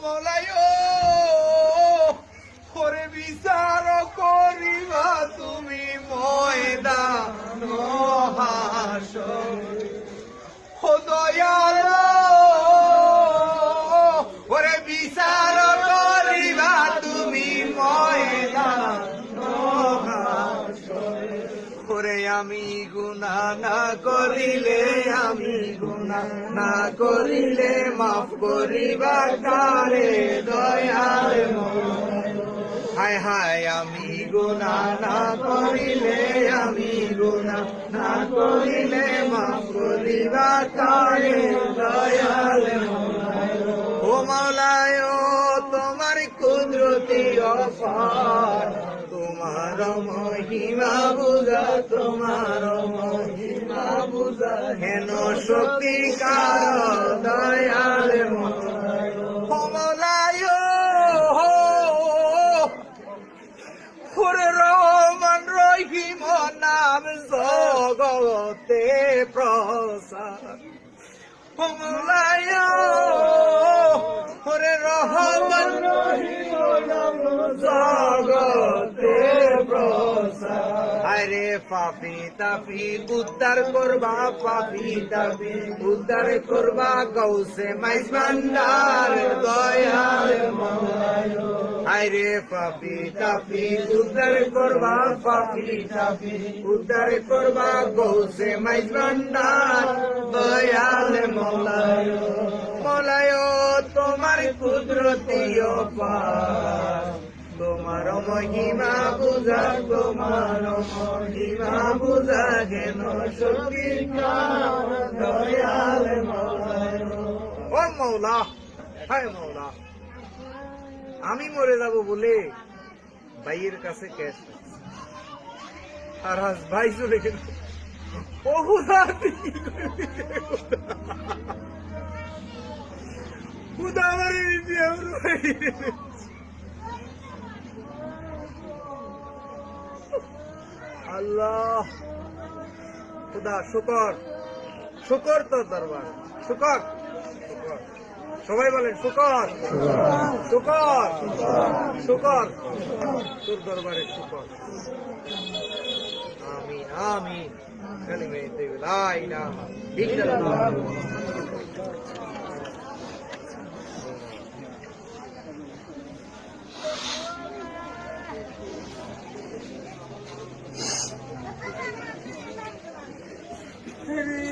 মৌলাই করে আমি গুণা না করিলে, আমি গুণা না করিলে মাফ করিবা কারে দয়াল হায় হায়, আমি গুণা না করিলে, আমি গুণা না করিলে মাফ করিবা কারে দয়াল ও মাওলায় তোমার কুদরতি অপার তোমার মহিমা বুঝা, তোমার মহিমা বুঝা। হেন শক্তি কার দয়াল ও রহমান রহিম, নাম জগতে প্রসাদ। মৌলায় ওরে রহমান রহিম জগতে আরে পাপি তাপি উদ্ধার করবা পাপি তাপি উদ্ধার করবা গৌসে মাইজ ভান্ডার দয়াল আরে পাপি তাপি উদ্ধার করবা পাপি তাপি উদ্ধার করবা গৌসে মাইজ ভান্ডার দয়াল মৌলায় মৌলায় তোমার কুদরতি অপার। তোমার মহিমা বুঝা, তোমার মহিমা বুঝা শক্তি দয়াল ও মৌলা, হায় মৌলা, আমি মরে যাব বলে ভাইয়ের কাছে ক্যাশ। আর আজ ভাই চলে গেল। ও আল্লাহ। খুদা, শুকর। শুকর তো দরবার। শুকর। সবাই বলেন, শুকর। শুকর। শুকর। তোর দরবারে শুকর। আমি আমি কালিমে দেবলাই না pretty.